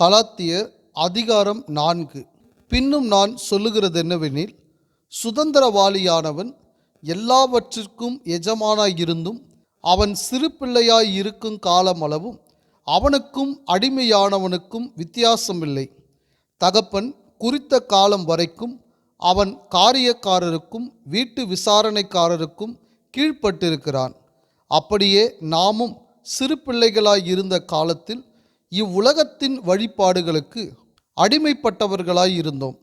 கலாத்தியர் அதிகாரம் நான்கு. பின்னும் நான் சொல்லுகிறது என்னவெனில் சுதந்திரவாளியானவன் எல்லாவற்றிற்கும் எஜமானாயிருந்தும் அவன் சிறு பிள்ளையாய் இருக்கும் காலமளவும் அவனுக்கும் அடிமையானவனுக்கும் வித்தியாசமில்லை. தகப்பன் குறித்த காலம் வரைக்கும் அவன் காரியக்காரருக்கும் வீட்டு விசாரணைக்காரருக்கும் கீழ்ப்பட்டிருக்கிறான். அப்படியே நாமும் சிறு பிள்ளைகளாய் இருந்த காலத்தில் இவ்வுலகத்தின் வழிபாடுகளுக்கு அடிமைப்பட்டவர்களாய் இருந்தோம்.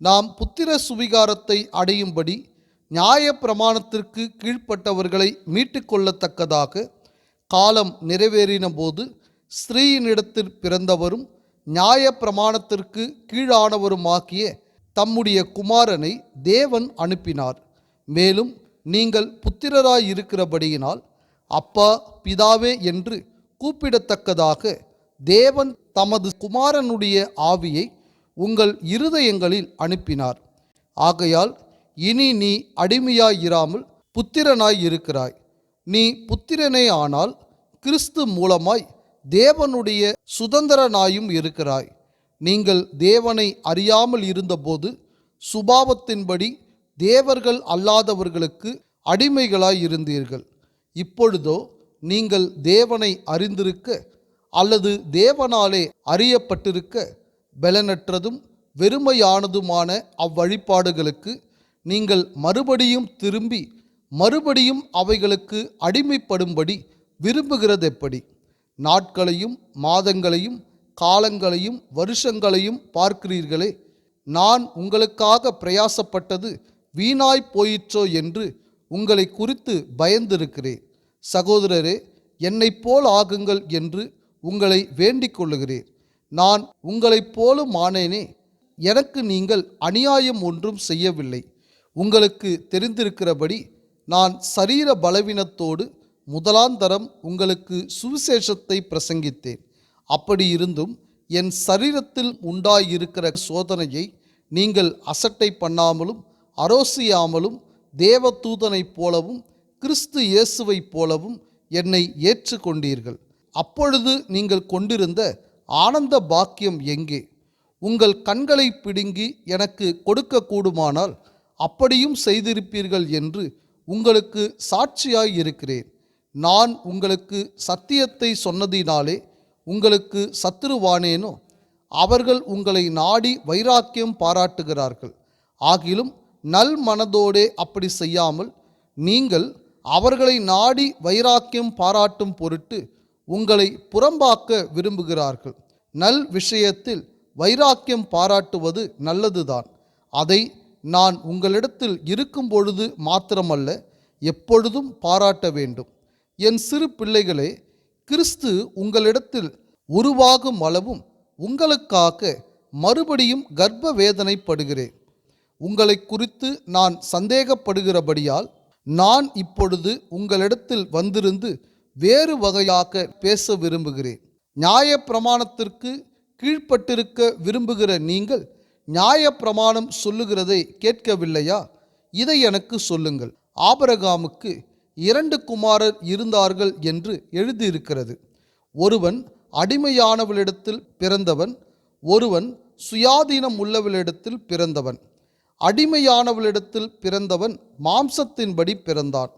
நாம் புத்திர சுவிகாரத்தை அடையும்படி நியாய பிரமாணத்திற்கு கீழ்ப்பட்டவர்களை மீட்டுக்கொள்ளத்தக்கதாக காலம் நிறைவேறின போது ஸ்ரீயினிடத்தில் பிறந்தவரும் நியாய பிரமாணத்திற்கு கீழானவருமாகிய தம்முடைய குமாரனை தேவன் அனுப்பினார். மேலும் நீங்கள் புத்திரராய் இருக்கிறபடியினால் அப்பா பிதாவே என்று கூப்பிடத்தக்கதாக தேவன் தமது குமாரனுடைய ஆவியை உங்கள் இருதயங்களில் அனுப்பினார். ஆகையால் இனி நீ அடிமையாயிராமல் புத்திரனாய் இருக்கிறாய் நீ புத்திரனே ஆனால் கிறிஸ்து மூலமாய் தேவனுடைய சுதந்திரனாயும் இருக்கிறாய். நீங்கள் தேவனை அறியாமல் இருந்தபோது சுபாவத்தின்படி தேவர்கள் அல்லாதவர்களுக்கு அடிமைகளாய் இருந்தீர்கள் இப்பொழுதோ நீங்கள் தேவனை அறிந்திருக்க அல்லது தேவனாலே அறியப்பட்டிருக்க பலனற்றதும் வெறுமையானதுமான அவ்வழிபாடுகளுக்கு நீங்கள் மறுபடியும் திரும்பி மறுபடியும் அவைகளுக்கு அடிமைப்படும்படி விரும்புகிறது எப்படி நாட்களையும் மாதங்களையும் காலங்களையும் வருஷங்களையும் பார்க்கிறீர்களே நான் உங்களுக்காக பிரயாசப்பட்டது வீணாய் போயிற்றோ என்று உங்களை குறித்து பயந்திருக்கிறேன். சகோதரரே என்னைப் போல் ஆகுங்கள் என்று உங்களை வேண்டிக் கொள்ளுகிறேன் நான் உங்களைப் போலும் ஆனேனே எனக்கு நீங்கள் அநியாயம் ஒன்றும் செய்யவில்லை. உங்களுக்கு தெரிந்திருக்கிறபடி நான் சரீர பலவீனத்தோடு முதலாந்தரம் உங்களுக்கு சுவிசேஷத்தை பிரசங்கித்தேன். அப்படி இருந்தும் என் சரீரத்தில் உண்டாயிருக்கிற சோதனையை நீங்கள் அசட்டை பண்ணாமலும் அரோசியாமலும் தேவதூதனைப் போலவும் கிறிஸ்து இயேசுவைப் போலவும் என்னை ஏற்றுக்கொண்டீர்கள். அப்பொழுது நீங்கள் கொண்டிருந்த ஆனந்த பாக்கியம் எங்கே? உங்கள் கண்களை பிடுங்கி எனக்கு கொடுக்க கூடுமானால் அப்படியும் செய்திருப்பீர்கள் என்று உங்களுக்கு சாட்சியாய் இருக்கிறேன். நான் உங்களுக்கு சத்தியத்தை சொன்னதினாலே உங்களுக்கு சத்துருவானேனோ? அவர்கள் உங்களை நாடி வைராக்கியம் பாராட்டுகிறார்கள். ஆகிலும் நல் மனதோடே அப்படி செய்யாமல் நீங்கள் அவர்களை நாடி வைராக்கியம் பாராட்டும் பொருட்டு உங்களை புறம்பாக்க விரும்புகிறார்கள். நல் விஷயத்தில் வைராக்கியம் பாராட்டுவது நல்லதுதான். அதை நான் உங்களிடத்தில் இருக்கும் பொழுது மாத்திரமல்ல எப்பொழுதும் பாராட்ட வேண்டும். என் சிறு பிள்ளைகளே கிறிஸ்து உங்களிடத்தில் உருவாகும் அளவும் உங்களுக்காக மறுபடியும் கர்ப்ப வேதனைப்படுகிறேன் உங்களை குறித்து நான் சந்தேகப்படுகிறபடியால் நான் இப்பொழுது உங்களிடத்தில் வந்திருந்து வேறு வகையாக பேச விரும்புகிறேன். நியாய பிரமாணத்திற்கு கீழ்ப்பட்டிருக்க விரும்புகிற நீங்கள் நியாய பிரமாணம் சொல்லுகிறதை கேட்கவில்லையா? இதை எனக்கு சொல்லுங்கள். ஆபரகாமுக்கு இரண்டு குமாரர் இருந்தார்கள் என்று எழுதியிருக்கிறது. ஒருவன் அடிமையானவளிடத்தில் பிறந்தவன் ஒருவன் சுயாதீனம் உள்ளவளிடத்தில் பிறந்தவன். அடிமையானவளிடத்தில் பிறந்தவன் மாம்சத்தின்படி பிறந்தான்.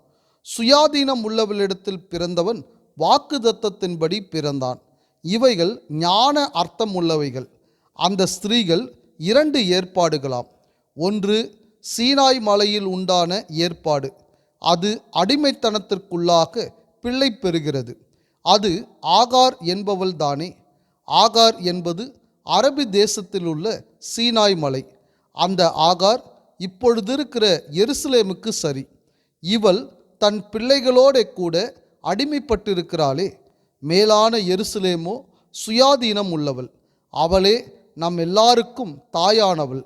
சுயாதீனம் உள்ளவளிடத்தில் பிறந்தவன் வாக்குதத்தத்தின்படி பிறந்தான். இவைகள் ஞான அர்த்தம் உள்ளவைகள். அந்த ஸ்திரீகள் இரண்டு ஏற்பாடுகளாம். ஒன்று சீனாய் மலையில் உண்டான ஏற்பாடு. அது அடிமைத்தனத்திற்குள்ளாக பிள்ளை பெறுகிறது. அது ஆகார் என்பவள்தானே ஆகார் என்பது அரபி தேசத்தில் உள்ள சீனாய் மலை. அந்த ஆகார் இப்பொழுது இருக்கிற எருசலேமுக்கு சரி. இவள் தன் பிள்ளைகளோட கூட அடிமைப்பட்டிருக்கிறாளே. மேலான எருசலேமோ சுயாதீனம் உள்ளவள். அவளே நம் எல்லாருக்கும் தாயானவள்.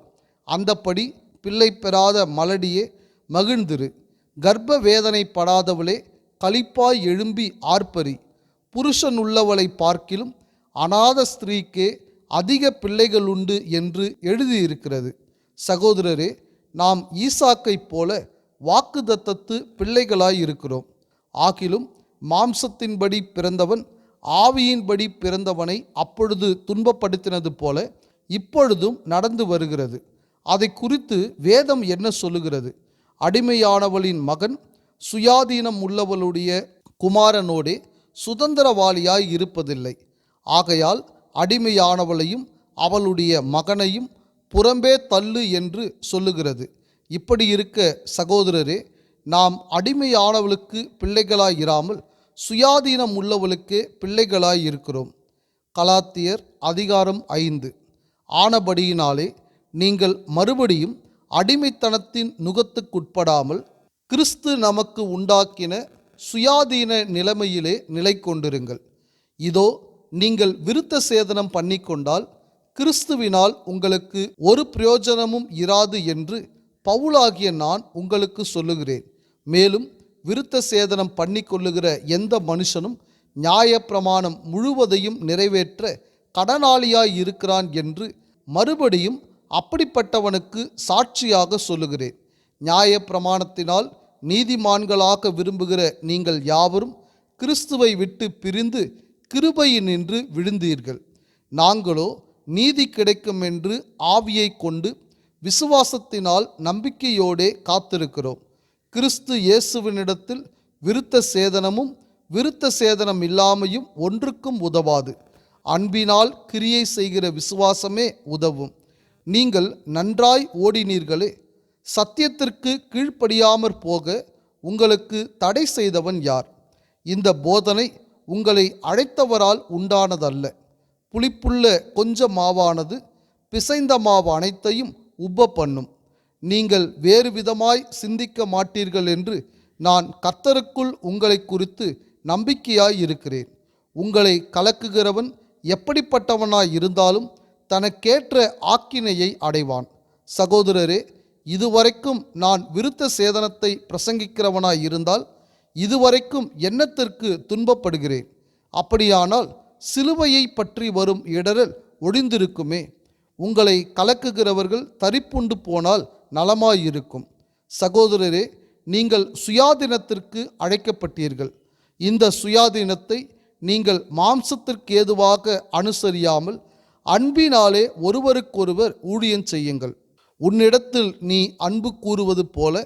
அந்தப்படி பிள்ளை பெறாத மலடியே மகிழ்ந்திரு. கர்ப்ப வேதனை படாதவளே களிப்பாய் எழும்பி ஆர்ப்பரி. புருஷன் உள்ளவளை பார்க்கிலும் அநாத ஸ்திரீக்கே அதிக பிள்ளைகள் உண்டு என்று எழுதியிருக்கிறது. சகோதரரே நாம் ஈசாக்கைப் போல வாக்குதத்தத்து பிள்ளைகளாய் இருக்கிறோம் ஆகிலும் மாம்சத்தின்படி பிறந்தவன் ஆவியின்படி பிறந்தவனை அப்பொழுது துன்பப்படுத்தினது போல இப்பொழுதும் நடந்து வருகிறது. அதை குறித்து வேதம் என்ன சொல்லுகிறது? அடிமையானவளின் மகன் சுயாதீனம் உள்ளவளுடைய குமாரனோடே சுதந்திரவாளியாய் இருப்பதில்லை. ஆகையால் அடிமையானவளையும் அவளுடைய மகனையும் புறம்பே தள்ளு என்று சொல்லுகிறது. இப்படி இருக்க சகோதரரே நாம் அடிமையானவளுக்கு பிள்ளைகளாய் இராமல் சுயாதீனம் உள்ளவளுக்கே பிள்ளைகளாய் இருக்கிறோம். கலாத்தியர் அதிகாரம் ஐந்து. ஆனபடியினாலே நீங்கள் மறுபடியும் அடிமைத்தனத்தின் நுகத்துக்குட்படாமல் கிறிஸ்து நமக்கு உண்டாக்கின சுயாதீன நிலைமையிலே நிலை கொண்டிருங்கள் இதோ நீங்கள் விருத்த சேதனம் பண்ணிக்கொண்டால் கிறிஸ்துவினால் உங்களுக்கு ஒரு பிரயோஜனமும் இராது என்று பவுலாகிய நான் உங்களுக்கு சொல்லுகிறேன். மேலும் விருத்த சேதனம் பண்ணிக்கொள்ளுகிற எந்த மனுஷனும் நியாயப்பிரமாணம் முழுவதையும் நிறைவேற்ற கடனாளியாய் இருக்கிறான் என்று மறுபடியும் அப்படிப்பட்டவனுக்கு சாட்சியாக சொல்லுகிறேன். நியாயப்பிரமாணத்தினால் நீதிமான்களாக விரும்புகிற நீங்கள் யாவரும் கிறிஸ்துவை விட்டு பிரிந்து கிருபையினின்று விழுந்தீர்கள். நாங்களோ நீதி கிடைக்கும் என்று ஆவியை கொண்டு விசுவாசத்தினால் நம்பிக்கையோடே காத்திருக்கிறோம். கிறிஸ்து இயேசுவினிடத்தில் விருத்த சேதனமும் விருத்த சேதனம் இல்லாமையும் ஒன்றுக்கும் உதவாது. அன்பினால் கிரியை செய்கிற விசுவாசமே உதவும். நீங்கள் நன்றாய் ஓடினீர்களே சத்தியத்திற்கு கீழ்ப்படியாமற் போக உங்களுக்கு தடை செய்தவன் யார்? இந்த போதனை உங்களை அழைத்தவரால் உண்டானதல்ல. புளிப்புள்ள கொஞ்ச மாவானது பிசைந்த மாவு அனைத்தையும் உப்ப பண்ணும் நீங்கள் வேறு விதமாய் சிந்திக்க மாட்டீர்கள் என்று நான் கர்த்தருக்குள் உங்களை குறித்து நம்பிக்கையாய் இருக்கிறேன். உங்களை கலக்குகிறவன் எப்படிப்பட்டவனாய் இருந்தாலும் தனக்கேற்ற ஆக்கினையை அடைவான். சகோதரரே இதுவரைக்கும் நான் விருத்த சேதனத்தை பிரசங்கிக்கிறவனாய் இருந்தால் இதுவரைக்கும் எண்ணத்திற்கு துன்பப்படுகிறேன்? அப்படியானால் சிலுவையை பற்றி வரும் இடரல் ஒழிந்திருக்குமே. உங்களை கலக்குகிறவர்கள் தரிப்புண்டு போனால் நலமாயிருக்கும். சகோதரரே நீங்கள் சுயாதீனத்திற்கு அழைக்கப்பட்டீர்கள். இந்த சுயாதீனத்தை நீங்கள் மாம்சத்திற்கு ஏதுவாக அனுசரியாமல் அன்பினாலே ஒருவருக்கொருவர் ஊழியம் செய்யுங்கள். உன்னிடத்தில் நீ அன்பு கூறுவது போல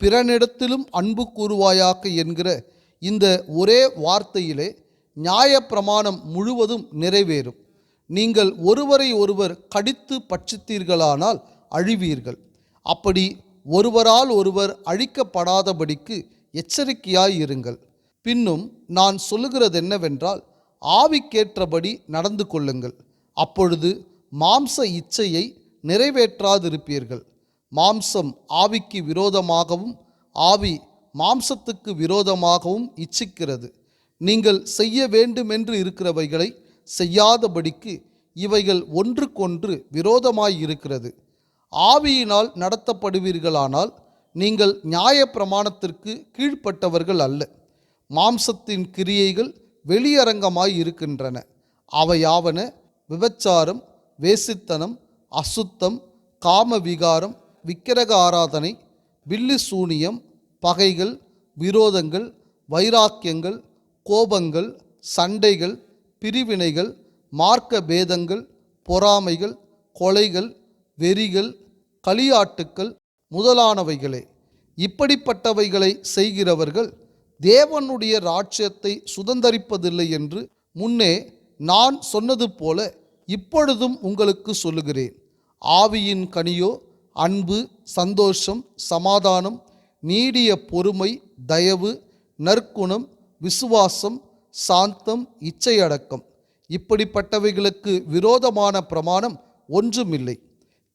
பிறனிடத்திலும் அன்பு கூறுவாயாக என்கிற இந்த ஒரே வார்த்தையிலே நியாயப்பிரமாணம் முழுவதும் நிறைவேறும். நீங்கள் ஒருவரை ஒருவர் கடித்து பட்சித்தீர்களானால் அழிவீர்கள். அப்படி ஒருவரால் ஒருவர் அழிக்கப்படாதபடிக்கு எச்சரிக்கையாய் இருங்கள். பின்னும் நான் சொல்லுகிறது என்னவென்றால் ஆவிக்கேற்றபடி நடந்து கொள்ளுங்கள். அப்பொழுது மாம்ச இச்சையை நிறைவேற்றாதிருப்பீர்கள். மாம்சம் ஆவிக்கு விரோதமாகவும் ஆவி மாம்சத்துக்கு விரோதமாகவும் இச்சிக்கிறது. நீங்கள் செய்ய வேண்டுமென்று இருக்கிறவைகளை செய்யாதபடிக்கு இவைகள் ஒன்றுக்கொன்று விரோதமாய் இருக்கிறது ஆவியினால் நடத்தப்படுவீர்களானால் நீங்கள் நியாயப்பிரமாணத்திற்கு கீழ்ப்பட்டவர்கள் அல்ல. மாம்சத்தின் கிரியைகள் வெளியரங்கமாய் இருக்கின்றன அவையாவன விபச்சாரம் வேசித்தனம் அசுத்தம் காம விகாரம் விக்கிரக ஆராதனை வில்லு சூனியம் பகைகள் விரோதங்கள் வைராக்கியங்கள் கோபங்கள் சண்டைகள் பிரிவினைகள் மார்க்க பேதங்கள் பொறாமைகள் கொலைகள் வெறிகள் களியாட்டுக்கள் முதலானவைகளே. இப்படிப்பட்டவைகளை செய்கிறவர்கள் தேவனுடைய ராஜ்யத்தை சுதந்தரிப்பதில்லை என்று முன்னே நான் சொன்னது போல இப்பொழுதும் உங்களுக்கு சொல்லுகிறேன். ஆவியின் கனியோ அன்பு சந்தோஷம் சமாதானம் நீடிய பொறுமை தயவு நற்குணம் விசுவாசம் சாந்தம் இச்சையடக்கம். இப்படிப்பட்டவைகளுக்கு விரோதமான பிரமாணம் ஒன்றுமில்லை.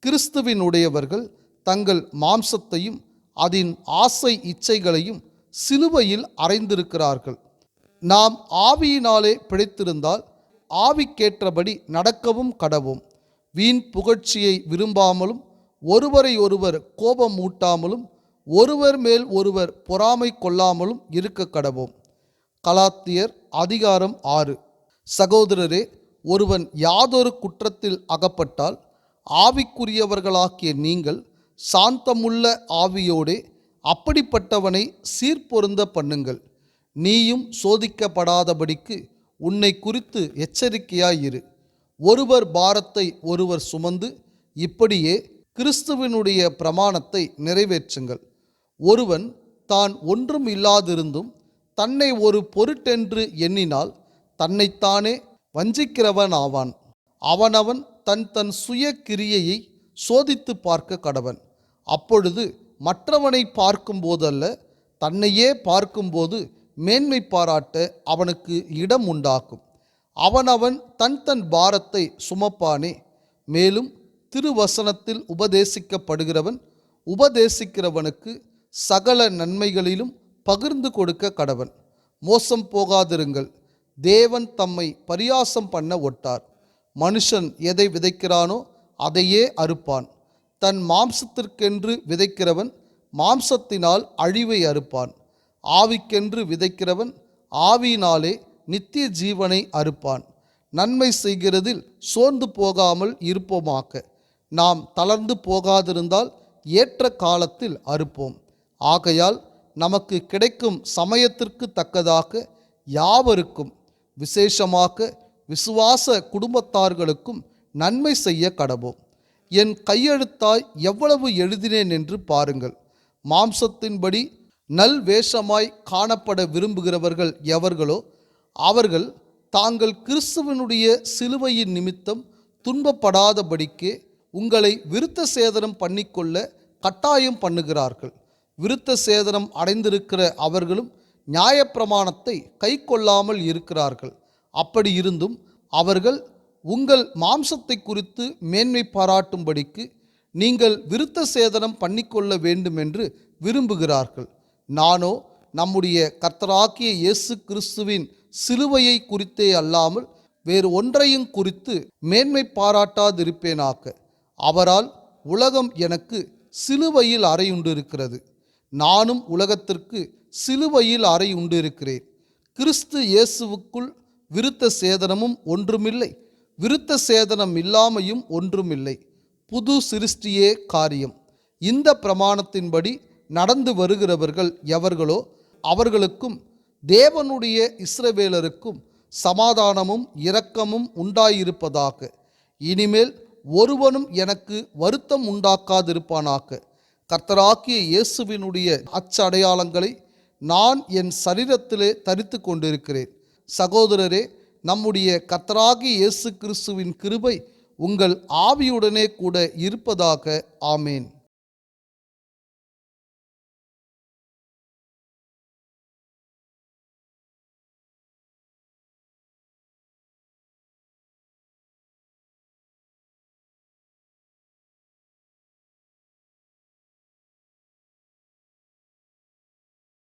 கிறிஸ்துவினுடையவர்கள் தங்கள் மாம்சத்தையும் அதன் ஆசை இச்சைகளையும் சிலுவையில் அறைந்திருக்கிறார்கள். நாம் ஆவியினாலே பிழைத்திருந்தால் ஆவிக்கேற்றபடி நடக்கவும் கடவும். வீண் புகழ்ச்சியை விரும்பாமலும் ஒருவரை ஒருவர் கோபம் ஊட்டாமலும் ஒருவர் மேல் ஒருவர் பொறாமை கொள்ளாமலும் இருக்க கடவோம். கலாத்தியர் அதிகாரம் ஆறு. சகோதரரே ஒருவன் யாதொரு குற்றத்தில் அகப்பட்டால் ஆவிக்குரியவர்களாக்கிய நீங்கள் சாந்தமுள்ள ஆவியோடே அப்படிப்பட்டவனை சீர்பொருந்த பண்ணுங்கள். நீயும் சோதிக்கப்படாதபடிக்கு உன்னை குறித்து எச்சரிக்கையாயிரு. ஒருவர் பாரத்தை ஒருவர் சுமந்து இப்படியே கிறிஸ்துவினுடைய பிரமாணத்தை நிறைவேற்றுங்கள். ஒருவன் தான் ஒன்றும் இல்லாதிருந்தும் தன்னை ஒரு பொருட்டென்று எண்ணினால் தன்னைத்தானே வஞ்சிக்கிறவன் ஆவான். அவனவன் தன் தன் சுய கிரியையை சோதித்து பார்க்க கடவன். அப்பொழுது மற்றவனை பார்க்கும்போதல்ல தன்னையே பார்க்கும்போது மேன்மை பாராட்ட அவனுக்கு இடம் உண்டாக்கும். அவனவன் தன் தன் பாரத்தை சுமப்பானே மேலும் திருவசனத்தில் உபதேசிக்கப்படுகிறவன் உபதேசிக்கிறவனுக்கு சகல நன்மைகளிலும் பகிர்ந்து கொடுக்க கடவன். மோசம் போகாதிருங்கள். தேவன் தம்மை பரியாசம் பண்ண ஒட்டார். மனுஷன் எதை விதைக்கிறானோ அதையே அறுப்பான். தன் மாம்சத்திற்கென்று விதைக்கிறவன் மாம்சத்தினால் அழிவை அறுப்பான். ஆவிக்கென்று விதைக்கிறவன் ஆவியினாலே நித்திய ஜீவனை அறுப்பான். நன்மை செய்கிறதில் சோர்ந்து போகாமல் இருப்போமாக்க நாம் தளர்ந்து போகாதிருந்தால் ஏற்ற காலத்தில் அறுப்போம். ஆகையால் நமக்கு கிடைக்கும் சமயத்திற்கு தக்கதாக யாவருக்கும் விசேஷமாக விசுவாச குடும்பத்தார்களுக்கும் நன்மை செய்ய கடவோம். என் கையெழுத்தாய் எவ்வளவு எழுதினேன் என்று பாருங்கள். மாம்சத்தின்படி நல் வேஷமாய் காணப்பட விரும்புகிறவர்கள் எவர்களோ அவர்கள் தாங்கள் கிறிஸ்துவனுடைய சிலுவையின் நிமித்தம் துன்பப்படாதபடிக்கு உங்களை விருத்த சேதனம் பண்ணிக்கொள்ள கட்டாயம் பண்ணுகிறார்கள். விருத்த சேதனம் அடைந்திருக்கிற அவர்களும் நியாயப்பிரமாணத்தை கை கொள்ளாமல் இருக்கிறார்கள். அப்படி இருந்தும் அவர்கள் உங்கள் மாம்சத்தை குறித்து மேன்மை பாராட்டும்படிக்கு நீங்கள் விருத்த சேதனம் பண்ணிக்கொள்ள வேண்டும் என்று விரும்புகிறார்கள். நானோ நம்முடைய கர்த்தராக்கிய இயேசு கிறிஸ்துவின் சிலுவையை குறித்தே அல்லாமல் வேறு ஒன்றையும் குறித்து மேன்மை பாராட்டாதிருப்பேனாக்க அவரால் உலகம் எனக்கு சிலுவையில் அறையுண்டிருக்கிறது. நானும் உலகத்திற்கு சிலுவையில் அறை உண்டிருக்கிறேன். கிறிஸ்து இயேசுவுக்குள் விருத்த சேதனமும் ஒன்றுமில்லை. விருத்த சேதனம் இல்லாமையும் ஒன்றுமில்லை. புது சிருஷ்டியே காரியம். இந்த பிரமாணத்தின்படி நடந்து வருகிறவர்கள் எவர்களோ அவர்களுக்கும் தேவனுடைய இஸ்ரவேலருக்கும் சமாதானமும் இரக்கமும் உண்டாயிருப்பதாக. இனிமேல் ஒருவனும் எனக்கு வருத்தம் உண்டாக்காதிருப்பானாக. கர்த்தராக்கிய இயேசுவினுடைய அச்சடையாளங்களை நான் என் சரீரத்திலே தரித்து கொண்டிருக்கிறேன். சகோதரரே நம்முடைய கர்த்தராகிய இயேசு கிறிஸ்துவின் கிருபை உங்கள் ஆவியுடனே கூட இருப்பதாக. ஆமேன்.